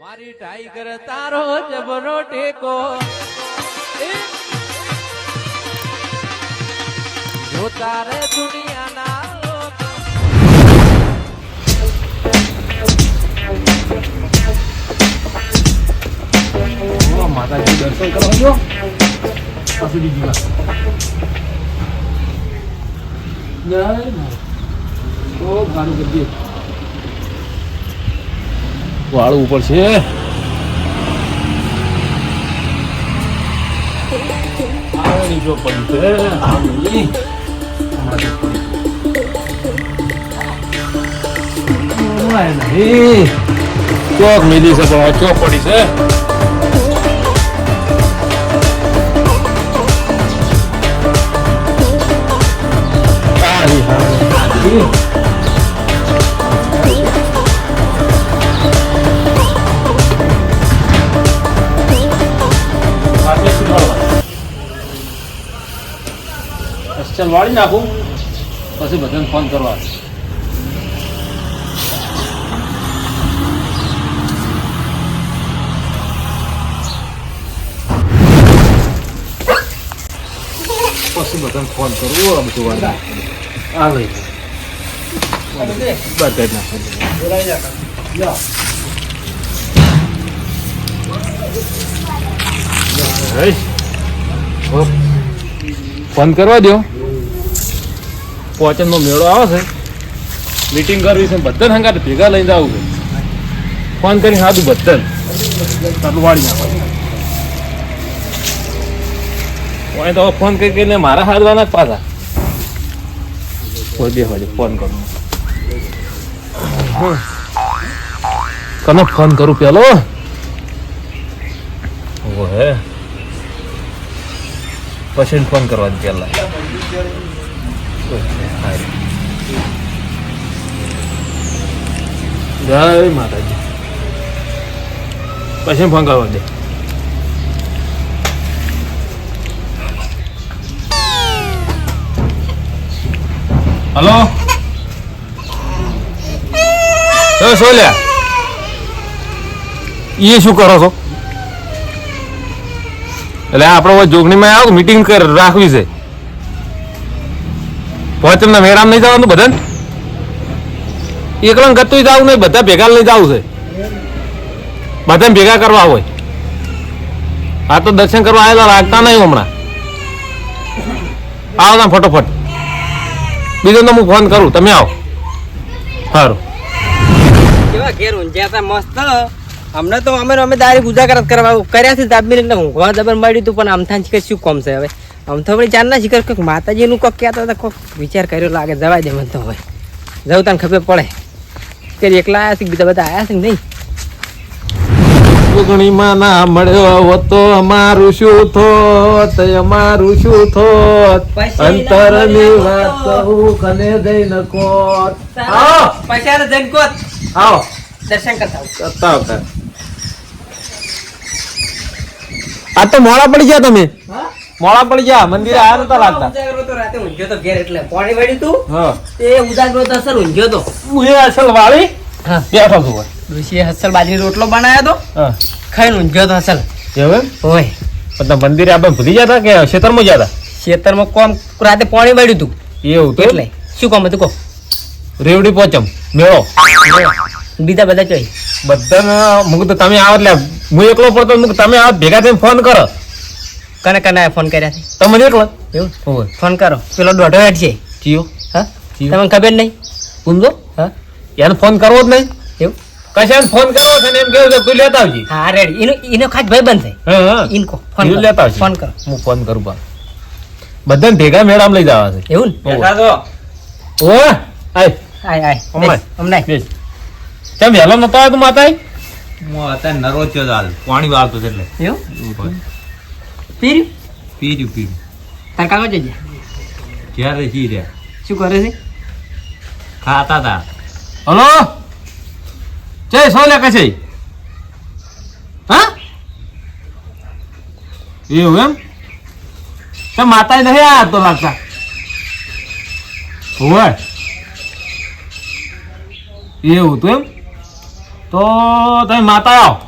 મારી ટાઈગર તારો જબરો ટેકો! જો તારે દુનિયાના માતાજી, દર્શન કરવા ગયો પાછું બીજી વાત. ઓ ગાનું ગદ્દી વાળું ઉપર છે. જો પડી છે. ચોક ચોક પડી છે. હારી, ચાલ વાળી નાખું પછી બધાને ફોન કરવા પછી બધાને ફોન કરવો આ બધું વાળી આવે બધા જ નાખો હઈ. હોપ. ફોન કરવા દો પોચનનો મેળો આવે છે. મીટિંગ કરવી છે બધા હંગાર ભેગા લઈને આવું છે. ફોન કરીને સાદું બધા તલવાડી કોઈ તો ફોન કરી કરીને મારા હારવાના પાછા. કોઈ બે વાગે ફોન કરું. કને ફોન કરું પેલો. ઓહે. પછી ફોન કરવા પહેલા જય માતાજી. પછી ફોન કરવા દે. હલો? એ સોલ્યા એ શું કરો છો? એટલે આપણે જોગણીમાં આવો મીટિંગ કર રાખવી છે. પહોંચમના મેળામાં નહીં જવાનું બધાને? એકલા ગતું જવું નહીં, બધા ભેગા લઈ જવું છે. બધાને ભેગા કરવા હોય. આ તો દર્શન કરવા આવેલા લાગતા નહીં હમણાં. આવો ના ફટોફટ. બીજો તો હું ફોન કરું, તમે આવો. સારું કેવા ઘેર ઊંઝ્યા હતા, મસ્ત હમણાં તો અમે અમે દારી પૂજા કરત કરવા કર્યા છે દાબી એટલે ઊંઘવા દબર મળ્યું હતું પણ આમથાન કે શું કોમ છે હવે. આમ તો વળી ચાંદના શિખર કોઈક માતાજીનું કોક કહેતા હતા કોક વિચાર કર્યો લાગે જવાય દે મને તો હોય જવું તને ખબર પડે. કે એકલા આવ્યા છે બીજા બધા આવ્યા છે કે નહીં? ચૂંટણીમાં ના મળ્યો હોત તો અમારું શું થોત અમારું શું થોત? અંતરની વાત કહું કને જઈને નકો આવો. પૈસા જનકોત આવો. દર્શન કરતા કરતા આવતા. આ તો મોડા પડી ગયા તમે. મોડા પડી ગયા મંદિરે આવ્યા નતા લાગતા. ઉજાગરો તો રાતે ઊંઘ્યો તો ઘેર એટલે પાણી વળ્યું તું. હા. એ ઉજાગરો તો અસર ઊંઘ્યો તો. હું એ અસલ વાળી બેઠો છું ડોશીએ હસલ બાજરી રોટલો બનાવ્યો તો? ખાઈ ખાઈને ઊંઘ્યો તો હસલ એવું? હોય પણ તમે મંદિરે આપણે ભૂલી જતા કે ખેતરમાં જતા ખેતરમાં કોમ રાતે પાણી વળ્યું તું. એવું તો? એટલે. શું કામ હતું કહો? રેવડી પોચમ મેળો. બીજા બધા ચોઈ બધાને મુક તો તમે આવો એટલે હું એકલો પડતો મુક તમે આવો ભેગા થઈને ફોન કરો. કને કને ફોન કર્યા છે? તમે એકલો એવું હોય ફોન કરો. પેલો દોઢો હેઠ છે. જીઓ હા? તમને ખબર નહીં? પૂંજો હા. એને ફોન કરવો જ નહીં. એવું? કશાને ફોન કરવો છે ને એમ કેવું છે તું લેતા આવજી. હા રેડી એનો એનો ખાસ ભાઈ બંધ હા હા. ઇનકો ફોન કરો. લેતા આવજી. ફોન કરો. હું ફોન કરું બા બધાને ભેગા મેળામાં લઈ જવા છે. એવું ને? ઓ આય. આય આય. હમણાં. હમણાં કેમ વહેલો નતો આવ્યો તું માતા હું અત્યારે નરો થયો હાલ. પાણી વાળતો એટલે. એવું? પીર્યું? પીર્યું પીર્યું. તાર કાકો જજે. ક્યારે જી રહ્યા? શું કરે છે? ખાતા તા. હલો? જય સોલે કશે? હા? એવું એમ? તો માતા નહીં આ તો લાગતા? હોય. એવું તો એમ? તો તમે માતા આવો.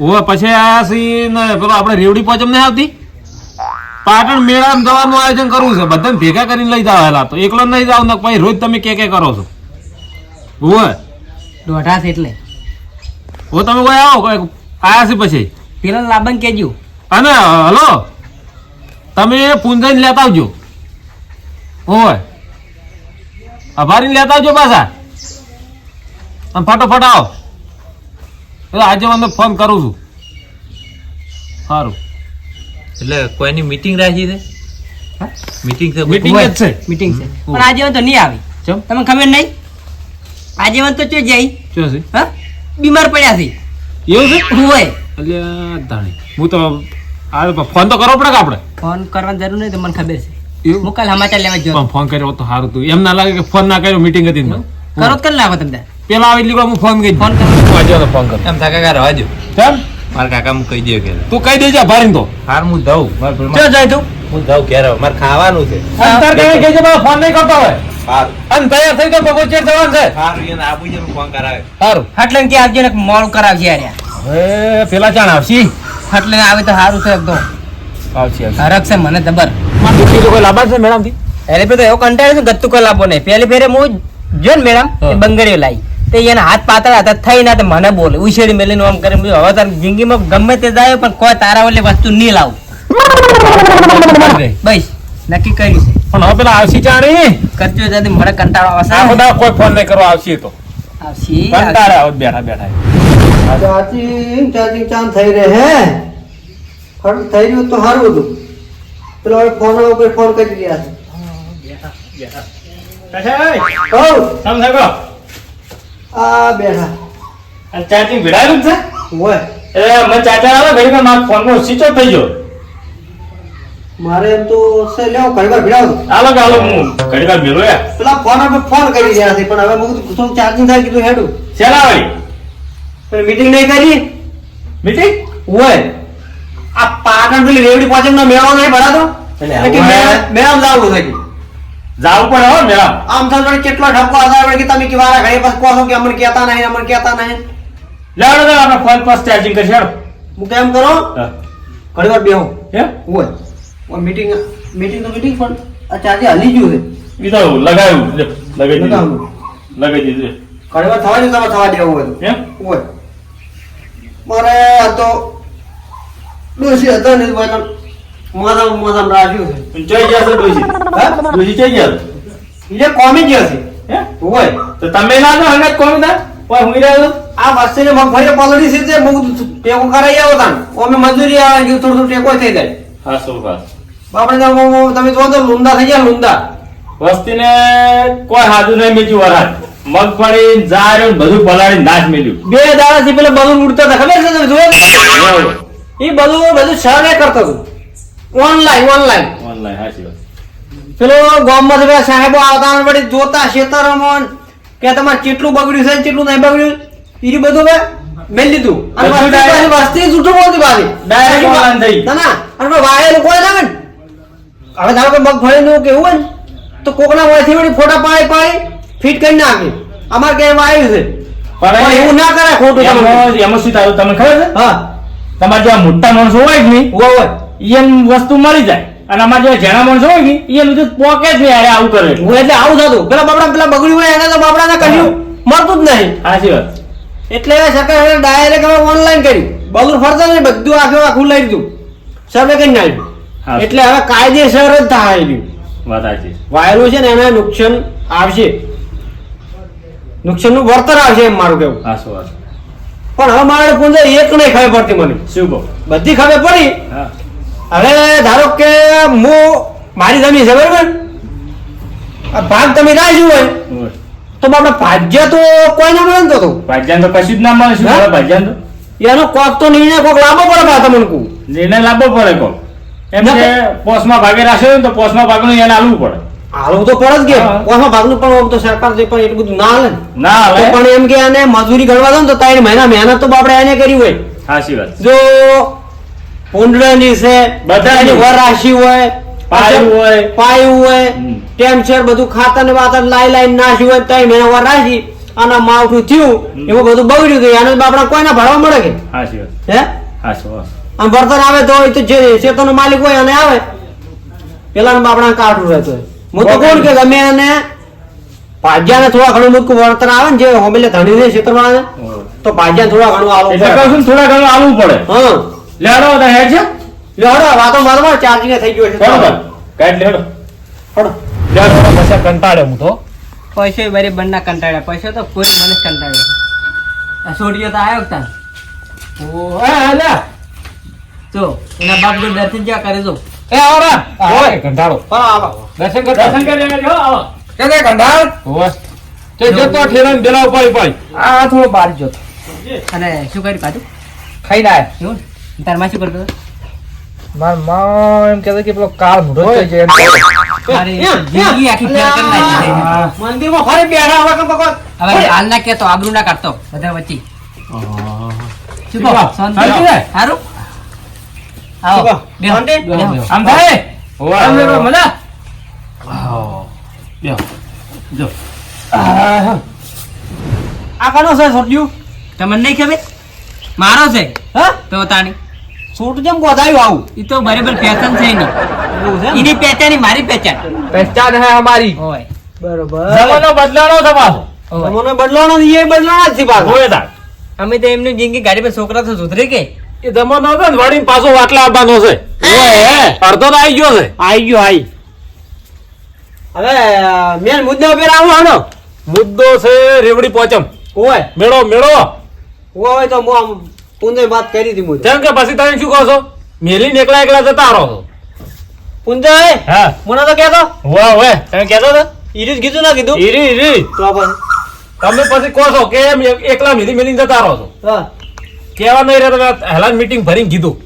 ઓવે પછી આ સી ને પેલો આપણે રેવડી પહોંચમ નહીં આવતી? પાટણ મેળામાં જવાનું આયોજન કરવું છે. બધાને ભેગા કરીને લઈ જાવ તો એકલો નહીં જાવ ને પછી રોજ તમે કે કે કરો છો? ઓવે દોઢા એટલે. ઓ તમે કોઈ આવો આયા છે પછી? પેલા લાબન કેજો અને હલો? તમે પૂંજાઈને લેતા આવજો. ઓય આભારીને લેતા આવજો પાછા. અને ફટોફટ આવો. આજે મને ફોન કરું છું. સારું એટલે કોઈની મીટિંગ રાખી છે? મીટિંગ છે મીટિંગ જ છે. મીટિંગ છે. પણ આજે તો નહીં આવી. ચમ? તમને ખબર નહીં? આજે તો ચો જઈ? ચો છે? હા? બીમાર પડ્યા છે. એવું છે? હોય. એટલે ધાણી હું તો આ ફોન તો કરવો પડે કે આપણે? ફોન કરવાની જરૂર નહીં તો મને ખબર છે. એવું? હું કાલ સમાચાર લેવા જ ફોન કર્યો હોત તો સારું તું એમ ના લાગે કે ફોન ના કર્યો મીટિંગ હતી કરો તો કરી આવે તમે. પેલા આવી એટલે હું ફોન કરી ફોન કરજો આજે ફોન કર. એમ થાકા કા રહેવા કેમ? મારા કાકા હું કહી દે કે તું કહી દેજે ભારીને તો. હાર હું જાઉં. ક્યાં જાય તું? હું જાઉં ક્યારે મારે ખાવાનું છે. અંતર કઈ કહેજે મારો ફોન નહીં કરતો હોય અને તૈયાર થઈ ગયો બગોચર જવાનું છે. હારું એને આપું છે ફોન કરાવે. સારું એટલે કે આવજો ને મોડું હવે પેલા ચાણ આવશી. એટલે આવે તો સારું છે એકદમ. આવશે હરક છે મને જબર. માં દુખી કોઈ લાંબા છે મેડમથી એટલે પેલો એવો કંટાળે છે ગત્તુ કોઈ લાભો નહીં. પેલી ફેરે હું જો ને મેડમ એ બંગડીઓ લાવી. તે એના હાથ પાતળા હતા થઈ ના તો મને બોલે. ઉછેડી મેલીને આમ કરે હવે તાર જિંદગીમાં ગમે તે જાય પણ કોઈ તારા ઓલી વસ્તુ નહીં લાવ. બસ નક્કી કર્યું છે. પણ હવે પેલા આવશી ચાણી કરજો જલ્દી મને કંટાળો આ બધા કોઈ ફોન નહીં કરવા આવશી તો. આવશી કંટાળા આવ બેઠા બેઠા. ચાચી ચાચી ચાંદ થઈ રહે હે? ફળ થઈ રહ્યું તો સારું બધું પેલો હવે ફોન ઉપર ફોન કરી રહ્યા છે. બેઠા બેઠા. કહો? થયો આ બેઠા. ચાર્જિંગ ભીડાયેલું છે? હોય. એટલે મને ચાચા આવે ઘડી મારા ફોન નો સ્વિચ થઈ ગયો. મારે એમ તો છે લેવો ઘણી વાર ભીડાવું કે આલો હું ઘડી મેળો પેલા ફોન ઉપર ફોન કરી રહ્યા છે પણ હવે હું થોડું ચાર્જિંગ થાય કીધું હેડું. શેના વાળી? મીટિંગ નહીં કરી? મીટિંગ હોય. આ પાટણ પેલી રેવડી પાછળ નો મેળો નહીં ભરાતો? મેળામાં જાવું છે કે. જાવું પડે હો મેળા આમ થાય પણ કેટલો ઠપકો હતા કે તમે કે વારા ઘરે પાસ કહો છો કે અમને કહેતા નહીં અમને કહેતા નહીં. લાડો તો આપણે ફોન પર ચાર્જિંગ કરી હેડો હું કેમ કરો. ઘણી વાર બેહો. હે? ઓય મીટિંગ મીટિંગ તો મીટિંગ પણ આ ચાર્જે હલી ગયું છે. તો લગાવ્યું લગાવી દીધું. લગાવી દીધું ઘણી વાર થવા તમે થવા દેવું હોય હે? એમ હોય. મારે આ તો ડોસી હતા ને ભાઈ મોઢામાં મોઢામાં રાખ્યું છે. જોઈ ગયા છો ડોશી? હા? ડોશી જોઈ ગયા એ કોમી જ હશે હે? હોય તો તમે ના તો હંગત કોમી હતા ઓય હું રહ્યો આ વસ્તીને મગફળી પલળી છે તે બહુ ટેકો કરાઈ આવો તાન ઓમે મજૂરી આવે કે થોડું થોડું ટેકો થઈ જાય. હા શું વાત? બાપણ તમે જો તો લુંડા થઈ ગયા લુંડા વસ્તીને કોઈ હાજુ નહીં મેચ્યું વરાત મગફળી જાર બધું પલાળી નાશ મેલ્યું. બે દાડાથી પેલા બધું ઉડતા હતા. ખબર છે તમે જોયું એ બધું બધું સર્વે કરતો હતું. ઓનલાઈન ઓનલાઈન ઓનલાઈન હાચી વાત. પેલો ગામમાં પેલા સાહેબો આવતા વળી જોતા ખેતરોમાં કે તમારે કેટલું બગડ્યું છે કેટલું નહીં બગડ્યું? એ બધું મેં મેં લીધું. અને બધું વસ્તી જૂઠું બોલતી પાછી. ડાયરેક્ટ online થઈ. ના અને વાયેલું કોઈ ના ને? હવે ધારો કે મગફળીનું કેવું હોય ને તો કોકના વાયથી વળી ફોટા પાડી પાડી ફિટ કરી નાખે. અમારે ક્યાંય આવ્યું છે. પણ એવું ના કરે ખોટું તમે. એમાં શું તમને ખબર છે? હા. તમારે જે મોટા માણસો હોય જ નહીં. હોય. એમ વસ્તુ મળી જાય. અને અમારે જે જેના માણસો હોય ને એ બધું પોકે જ નહીં અરે આવું કરે. એટલે. હું એટલે આવું થતું. પેલા બાપડા પેલા બગડ્યું હોય એને તો બાપડાને કહ્યું મળતું જ નહીં. સાચી વાત. એટલે સરકાર ડાયરેક્ટ હવે ઓનલાઈન કર્યું. બધું ફરતા નહીં બધું આખું આખું લઈ દીધું સર્વે કરી નાખ્યું. એટલે હવે કાયદેસર જ થાય રહ્યું વાત સાચી. વાયેલું છે ને એને નુકસાન આવશે. નુકસાનનું વળતર આવશે એમ મારું કેવું હાસો શું પણ હવે મારે પૂંજે એક નહીં ખબર પડતી મને. શું બધી ખબર પડી. હા. હવે ધારો કે હું મારી જમીન છે બરોબર? ભાગ તમે ના જુઓ હોય. તો બાપડે ભાજ્ય તો કોઈ ના મળે ને તો ભાજ્યાન તો કશું જ ના મળે શું? ભાજ્યાન તો? એનો કોક તો નિર્ણય કોક લાંબો પડે બા તમને કહું નિર્ણય લાંબો પડે કોક. એમ કે પોસમાં ભાગે રાખ્યો તો પોસમાં ભાગનું એને આલવું પડે. આલવું તો પડે જ કે. પોસમાં ભાગનું પણ તો સરકાર જે પણ એટલું બધું ના હાલે ના. હાલે પણ એમ કે એને મજૂરી ગણવા દો ને તો ત્રણ મહિના મહેનત તો બાપડે એને કરી હોય. સાચી વાત. જો ભૂંડળાની છે બધાની. વરાશી હોય પાયું હોય. પાયું હોય હમ. બધું ખાતર ને લાઈ લાઈ નાખ્યું હોય ત્રણ મહિના વરાશી આના માવઠું થયું એવું બધું બગડ્યું ગયું આને બાપડા કોઈને ભરવા મળે કે? હે? આમ વળતર આવે તો એ તો જે ચેતનો માલિક હોય અને આવે. પેલા બાપડા કાઢું રહેતું હોય. હું તો કોણ કે ગમે અને ભાજ્યાને થોડા ઘણું મૂકું વળતર આવે ને જે હોમેલે ધણી ને ક્ષેત્રમાં આવે તો ભાજ્યા થોડા ઘણું આવું એટલે કહું છું ને થોડા ઘણું આવવું પડે. હા. લેડો બધા હેડ છે. લેડો વાતો મારવા ચાર્જિંગ થઈ ગયો છે. બરોબર કાઢ લેડો હળો. લેડો પછી કંટાળે હું તો. પૈસે બરે બંને કંટાળ્યા. પૈસો તો કોઈ મને કંટાળે કંટાળ્યો આ છોડીઓ તો આવ્યો તા ઓ એ તો એના બાપ જો દર્શન જ્યાં કરે જો? એ આવરા ઓય કંટાળો. પણ આવો. દર્શન કર દર્શન કરી. જો આવો. કે તે કંડાળ ઓય તે જતો ઠેરાન બેલા ઉપાય ઉપાય આ થોડો બહાર જોતો અને શું કરી કાઢું ખાઈ ના એવું? તારમાં શું કરતો? મારમાં એમ કહેતો કે પેલો કાળ મોઢો થઈ જાય જિંદગી આખી ફેર બેઠા હોય કે ભગવાન? હવે હાલ ના કેતો આબરૂ ના કાઢતો બધા વચ્ચે. કહો? શાંતિ? શું આવો? બેહો. આમ થાય? આમ બેહો. મજા? લ્યો જો. આ કાનો છે છોડ્યું તમને નહીં ખબર? મારો છે. હા? તો તાણી. છોટું જેમ ગોધાયું આવું. એ તો બરાબર પેશન છે એની? એની પહેચાન મારી પહેચાન પહેચાન હે અમારી. હોય. બરોબર. જમાનો બદલાણો છે પાછો. જમાનો તમને એ બદલાણા જ છે પાછો. હોય તાર. અમે તો એમની જિંદગી ગાડી પર છોકરા તો સુધરે કે એ જમાનો હતો ને વળીને પાછો વાટલા આવવાનો છે. અડધો તો આવી ગયો છે. આઈ ગયો આઈ. હવે મેન મુદ્દો ઉપર આવો હાનો મુદ્દો છે રેવડી પોચમ. ઓય મેળો મેળો. ઓય તો હું આમ પુંજે વાત કરી હતી મુદ્દે. જેમ કે પછી તમે શું કહો છો? મેલીને એકલા એકલા જતા રહો છો. પુંજય હા. મને તો કહેતો. વાહ વાહ. તમે કહેતો તો? ઈરી કીધું ના કીધું? ઈરી ઈરી. તો પણ તમે પછી કહો છો કે એમ એકલા મેલી મેલીને જતા રહો છો. હા. કેવા નહીં તમે હેલાન મીટિંગ ભરીને કીધું.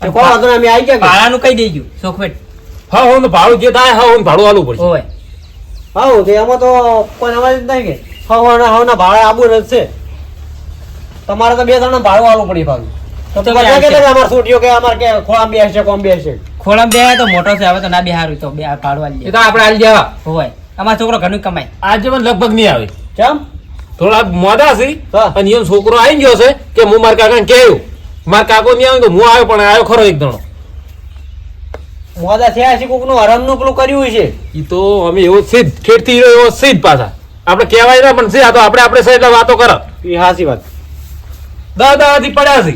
તો કોણ હતો અમે આઈ ગયા? ભાડાનું કહી દેજો. સોખવેટ હા હું તો ભાડું જે થાય હા હું ભાડું આલું પડશે. હોય હા તો એમાં તો કોઈ અવાજ જ નહીં કે. હા હા ના ભાડા આબુ જ છે તમારે તો બે જણા ભાડું આલવું પડી પાછું તો તો બધા કે અમારે છોટીઓ કે અમારે કે ખોળામાં બેસશે કોમ બેસશે ખોળામાં બે તો મોટો છે હવે તો ના બે હારું તો બે એ તો આપણે હાલ જવા હોય. અમારો છોકરો ઘણું કમાય. આજે પણ લગભગ નહીં આવે. કેમ થોડા મોડા છે હા. અને એમ છોકરો આવી ગયો છે કે હું મારા કાકાને કહ્યું મારા કાકો નહીં આવ્યો તો હું આવ્યો પણ આવ્યો ખરો એક દણો મોદા થયા છે કોકનું હરામનું પેલું કર્યું છે. એ તો અમે એવો સીધ ખેડતી રહ્યો એવો સીધ પાછા. આપણે કહેવાય ના પણ છે આ તો આપણે આપણે છે એટલે વાતો કરો. એ હાસી વાત. દા દાથી પડ્યા છે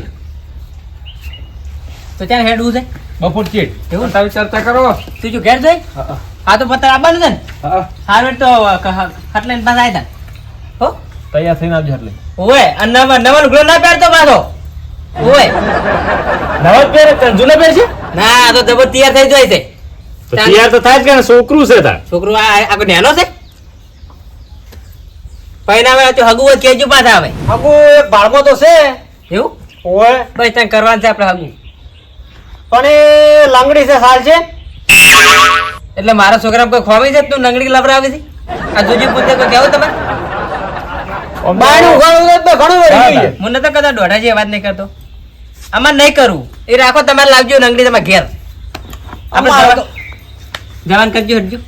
તો ત્યાં હેડવું છે? બપોર ચેટ. એવું? તમે ચર્ચા કરો. તું જો ઘેર જઈ? હા તો પત્તર આવવાનું છે ને? હા હારું તો હટલાઈન પાસે આવ્યા હો? તૈયાર થઈને આવજો એટલે ઓય અને નવા નવા લુગડો ના પહેરતો પાછો. ઓય. નવા પહેરે તને જૂના પહેર છે ના તો જબર તૈયાર થઈ જાય છે. તૈયાર તો થાય જ કે ને, છોકરું છે તાર. છોકરું આ આ નેનો છે? પૈના આવે તો હગુ હોય કેજો પાછા આવે. હગુ એક ભાડમાં તો છે. એવું? ઓય ભાઈ ત્યાં કરવાનું છે આપણે હગુ. પણ એ લાંગડી છે સાલ છે. એટલે મારા છોકરા કોઈ ખોમી છે તું લંગડી લબરાવી હતી આ જોજી પૂછે કોઈ કેવું તમે બાયણું તો ઘણું મને તો કદાચ દોઢા જેવી વાત નહીં કરતો. આમાં નહીં કરું. એ રાખો તમારે લાવજો લંગડી તમારે ઘેર. આપણે જવાન- કરજો હટજો.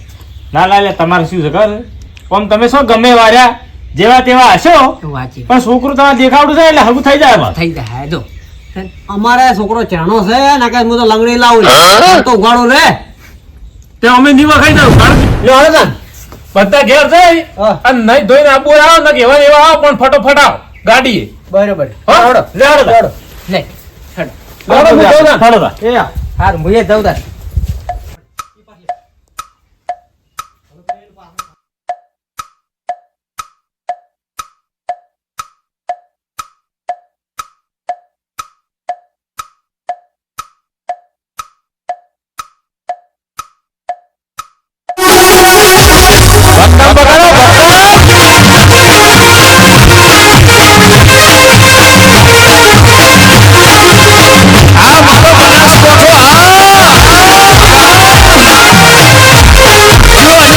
ના ના એટલે તમારે શું છે ખબર? આમ તમે શું ગમે વાર્યા? જેવા તેવા હશો પણ છોકરું તમારે દેખાવડું છે એટલે હગું થઈ જાય. થઈ જાય જો અમારે છોકરો ચાણો છે ને કે હું તો લંગડી લાવું છું. તો ઉગાડો રે તે અમે નીવા ખાઈ દઉં લ્યો હાલો તાન. બધા ઘેર જઈ. અને નહીં ધોઈને આબુ આવો ને એવા એવા આવો પણ ફટોફટ આવો ગાડીએ બરોબર લે હાલો. લે હાલો તાર. લે હેડ. હાલો, હું જાઉં તાર. હાલો તાર. એ આ. હારું હું